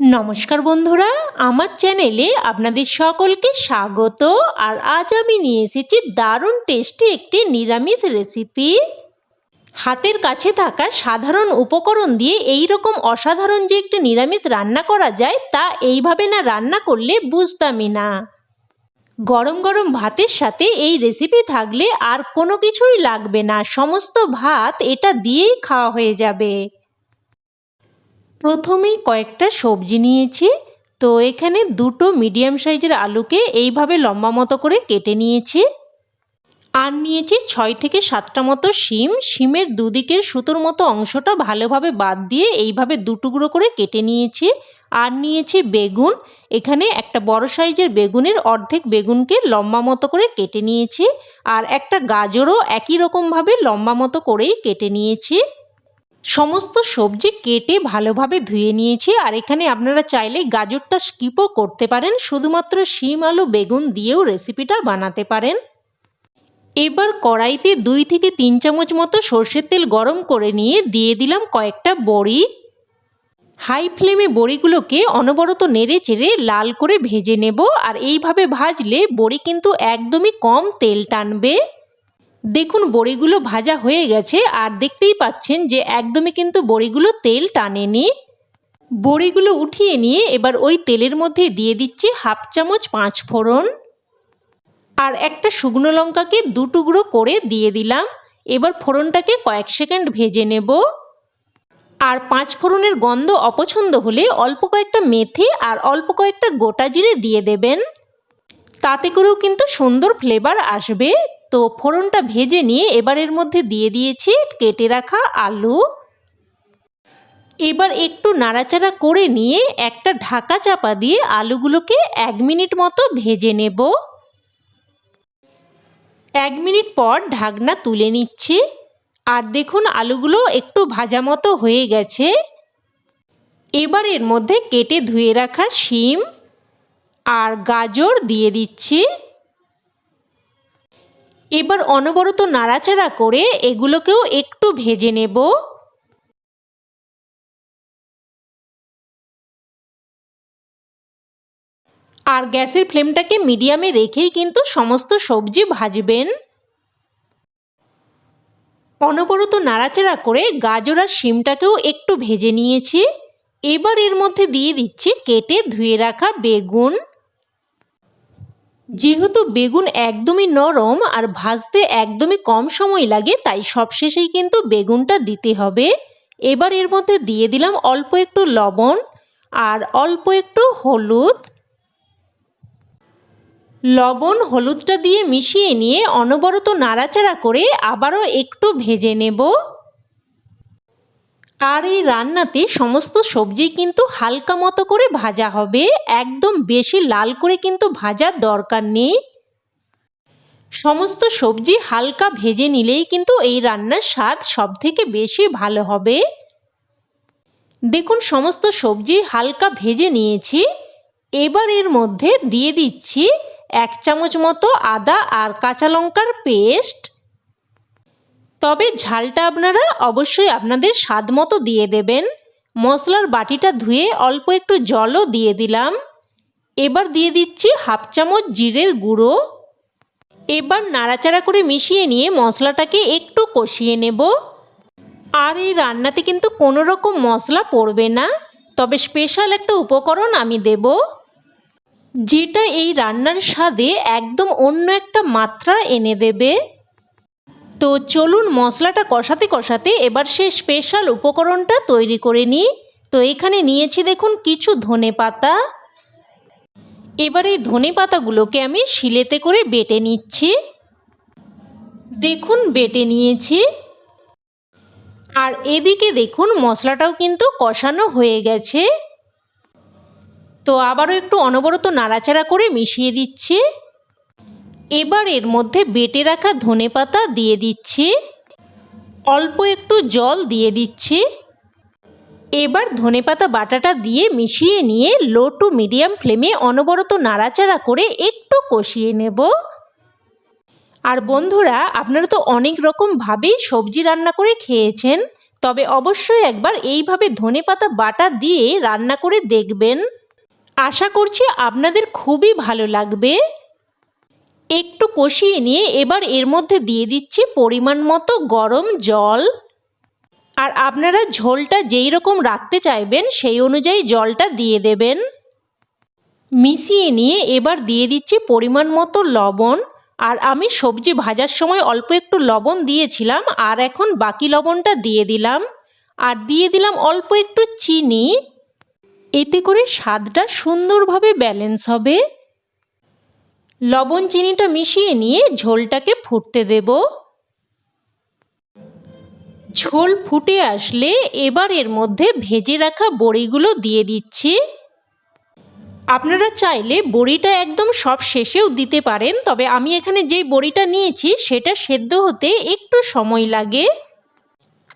নমস্কার বন্ধুরা, আমার চ্যানেলে আপনাদের সকলকে স্বাগত, আর আজ আমি নিয়ে এসেছি দারুণ টেস্টি একটি নিরামিষ রেসিপি হাতের কাছে থাকা সাধারণ উপকরণ দিয়ে এই রকম অসাধারণ যে একটি নিরামিষ রান্না করা যায়, তা এইভাবে না রান্না করলে বুঝতামই না। গরম গরম ভাতের সাথে এই রেসিপি থাকলে আর কোনো কিছুই লাগবে না, সমস্ত ভাত এটা দিয়েই খাওয়া হয়ে যাবে। প্রথমেই কয়েকটা সবজি নিয়েছি। তো এখানে দুটো মিডিয়াম সাইজের আলুকে এইভাবে লম্বা মতো করে কেটে নিয়েছি। আর নিয়েছি ছয় থেকে সাতটা মতো শিম। শিমের দুদিকের সুতোর মতো অংশটা ভালোভাবে বাদ দিয়ে এইভাবে দুটুকরো করে কেটে নিয়েছি। আর নিয়েছি বেগুন। এখানে একটা বড় সাইজের বেগুনের অর্ধেক বেগুনকে লম্বা মতো করে কেটে নিয়েছি। আর একটা গাজরও একই রকমভাবে লম্বা মতো করেই কেটে নিয়েছি। সমস্ত সবজি কেটে ভালোভাবে ধুয়ে নিয়েছি, আর এখানে আপনারা চাইলে গাজরটা স্কিপও করতে পারেন, শুধুমাত্র শিম, আলু, বেগুন দিয়েও রেসিপিটা বানাতে পারেন। এবার কড়াইতে দুই থেকে তিন চামচ মতো সর্ষের তেল গরম করে নিয়ে দিয়ে দিলাম কয়েকটা বড়ি। হাই ফ্লেমে বড়িগুলোকে অনবরত নেড়ে চেড়ে লাল করে ভেজে নেব, আর এইভাবে ভাজলে বড়ি কিন্তু একদমই কম তেল টানবে। দেখুন, বড়িগুলো ভাজা হয়ে গেছে আর দেখতেই পাচ্ছেন যে একদমই কিন্তু বড়িগুলো তেল টানেনি। বড়িগুলো উঠিয়ে নিয়ে এবার ওই তেলের মধ্যে দিয়ে দিচ্ছি হাফ চামচ পাঁচ ফোড়ন। আর একটা শুকনো লঙ্কাকে দু টুকরো করে দিয়ে দিলাম। এবার ফোড়নটাকে কয়েক সেকেন্ড ভেজে নেব। আর পাঁচ ফোড়নের গন্ধ অপছন্দ হলে অল্প কয়েকটা মেথি আর অল্প কয়েকটা গোটা জিরে দিয়ে দেবেন। তাতে করেও কিন্তু সুন্দর ফ্লেভার আসবে। তো ফোড়নটা ভেজে নিয়ে এবার এর মধ্যে দিয়ে দিয়েছি কেটে রাখা আলু। এবার একটু নাড়াচাড়া করে নিয়ে একটা ঢাকা চাপা দিয়ে আলুগুলোকে এক মিনিট মতো ভেজে নেব। এক মিনিট পর ঢাকনা তুলে নিচ্ছি। আর দেখুন আলুগুলো একটু ভাজা মতো হয়ে গেছে। এবার এর মধ্যে কেটে ধুয়ে রাখা শিম আর গাজর দিয়ে দিচ্ছি। এবার অনবরত নাড়াচাড়া করে এগুলোকেও একটু ভেজে নেব। আর গ্যাসের ফ্লেমটাকে মিডিয়ামে রেখেই কিন্তু সমস্ত সবজি ভাজবেন। অনবরত নাড়াচাড়া করে গাজর আর শিমটাকেও একটু ভেজে নিয়েছি। এবার এর মধ্যে দিয়ে দিচ্ছি কেটে ধুয়ে রাখা বেগুন। যেহেতু বেগুন একদমই নরম আর ভাজতে একদমই কম সময় লাগে, তাই সবশেষেই কিন্তু বেগুনটা দিতে হবে। এবার এর মধ্যে দিয়ে দিলাম অল্প একটু লবণ আর অল্প একটু হলুদ। লবণ হলুদটা দিয়ে মিশিয়ে নিয়ে অনবরত নাড়াচাড়া করে আবারও একটু ভেজে নেব। আর এই রান্নাতে সমস্ত সবজি কিন্তু হালকা মতো করে ভাজা হবে। একদম বেশি লাল করে কিন্তু ভাজার দরকার নেই। সমস্ত সবজি হালকা ভেজে নিলেই কিন্তু এই রান্নার স্বাদ সব থেকে বেশি ভালো হবে। দেখুন, সমস্ত সবজি হালকা ভেজে নিয়েছি। এবার এর মধ্যে দিয়ে দিচ্ছি এক চামচ মতো আদা আর কাঁচা লঙ্কার পেস্ট। তবে ঝালটা আপনারা অবশ্যই আপনাদের স্বাদ মতো দিয়ে দেবেন। মশলার বাটিটা ধুয়ে অল্প একটু জলও দিয়ে দিলাম। এবার দিয়ে দিচ্ছি হাফ চামচ জিরের গুঁড়ো। এবার নাড়াচাড়া করে মিশিয়ে নিয়ে মশলাটাকে একটু কষিয়ে নেব। আর এই রান্নাতে কিন্তু কোনো রকম মশলা পড়বে না, তবে স্পেশাল একটা উপকরণ আমি দেব। যেটা এই রান্নার স্বাদে একদম অন্য একটা মাত্রা এনে দেবে। তো চলুন মশলাটা কষাতে কষাতে এবার সে স্পেশাল উপকরণটা তৈরি করে নিই। তো এখানে নিয়েছি দেখুন কিছু ধনে পাতা। এবার এই ধনে পাতাগুলোকে আমি শিলেতে করে বেটে নিচ্ছি। দেখুন বেটে নিয়েছি। আর এদিকে দেখুন মশলাটাও কিন্তু কষানো হয়ে গেছে। তো আবারও একটু অনবরত নাড়াচাড়া করে মিশিয়ে দিচ্ছি। এবার এর মধ্যে বেটে রাখা ধনে পাতা দিয়ে দিচ্ছি। অল্প একটু জল দিয়ে দিচ্ছি। এবার ধনেপাতা বাটাটা দিয়ে মিশিয়ে নিয়ে লো টু মিডিয়াম ফ্লেমে অনবরত নাড়াচাড়া করে একটু কষিয়ে নেব। আর বন্ধুরা, আপনারা তো অনেক রকমভাবেই সবজি রান্না করে খেয়েছেন, তবে অবশ্যই একবার এইভাবে ধনেপাতা বাটা দিয়ে রান্না করে দেখবেন। আশা করছি আপনাদের খুবই ভালো লাগবে। একটু কষিয়ে নিয়ে এবার এর মধ্যে দিয়ে দিচ্ছি পরিমাণ মতো গরম জল। আর আপনারা ঝোলটা যেই রকম রাখতে চাইবেন, সেই অনুযায়ী জলটা দিয়ে দেবেন। মিশিয়ে নিয়ে এবার দিয়ে দিচ্ছি পরিমাণ মতো লবণ। আর আমি সবজি ভাজার সময় অল্প একটু লবণ দিয়েছিলাম, আর এখন বাকি লবণটা দিয়ে দিলাম। আর দিয়ে দিলাম অল্প একটু চিনি। এতে করে স্বাদটা সুন্দরভাবে ব্যালেন্স হবে। লবণ চিনিটা মিশিয়ে নিয়ে ঝোলটাকে ফুটতে দেব। ঝোল ফুটে আসলে এবার এর মধ্যে ভেজে রাখা বড়িগুলো দিয়ে দিচ্ছি। আপনারা চাইলে বড়িটা একদম সব শেষেও দিতে পারেন, তবে আমি এখানে যেই বড়িটা নিয়েছি সেটা সেদ্ধ হতে একটু সময় লাগে।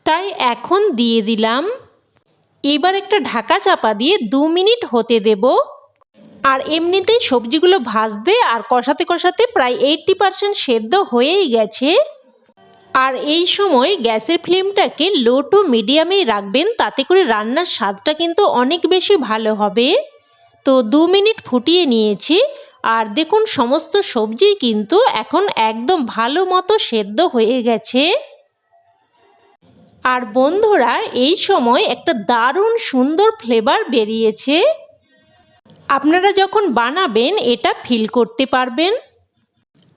তাই এখন দিয়ে দিলাম। এবার একটা ঢাকা চাপা দিয়ে দু মিনিট হতে দেব। আর এমনিতেই সবজিগুলো ভাজতে আর কষাতে কষাতে প্রায় এইটটি পারসেন্ট সেদ্ধ হয়েই গেছে। আর এই সময় গ্যাসের ফ্লেমটাকে লো টু মিডিয়ামেই রাখবেন, তাতে করে রান্নার স্বাদটা কিন্তু অনেক বেশি ভালো হবে। তো দু মিনিট ফুটিয়ে নিয়েছি, আর দেখুন সমস্ত সবজি কিন্তু এখন একদম ভালো মতো সেদ্ধ হয়ে গেছে। আর বন্ধুরা, এই সময় একটা দারুণ সুন্দর ফ্লেভার বেরিয়েছে। আপনারা যখন বানাবেন, এটা ফিল করতে পারবেন।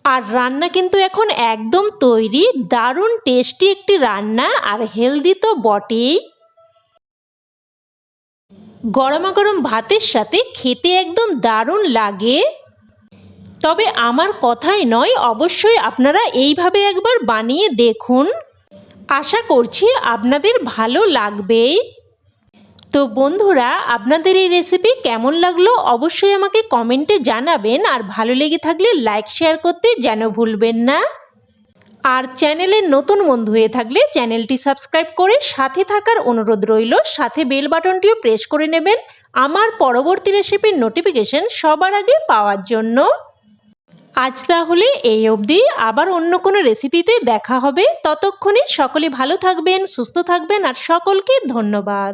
আর রান্না কিন্তু এখন একদম তৈরি, দারুণ টেস্টি একটি রান্না, আর হেলদি তো বটেই। গরমা গরম ভাতের সাথে খেতে একদম দারুণ লাগে। তবে আমার কথাই নয়, অবশ্যই আপনারা এইভাবে একবার বানিয়ে দেখুন। আশা করছি আপনাদের ভালো লাগবেই। তো বন্ধুরা, আপনাদের এই রেসিপি কেমন লাগল অবশ্যই আমাকে কমেন্টে জানাবেন আর ভালো লেগে থাকলে লাইক শেয়ার করতে যেন ভুলবেন না। আর চ্যানেলের নতুন বন্ধু হয়ে থাকলে চ্যানেলটি সাবস্ক্রাইব করে সাথে থাকার অনুরোধ রইল, সাথে বেল বাটনটিও প্রেস করে নেবেন আমার পরবর্তী রেসিপির নোটিফিকেশন সবার আগে পাওয়ার জন্য। আজ তাহলে এই অবধি, আবার অন্য কোনো রেসিপিতে দেখা হবে, ততক্ষণে সকলে ভালো থাকবেন, সুস্থ থাকবেন আর সকলকে ধন্যবাদ।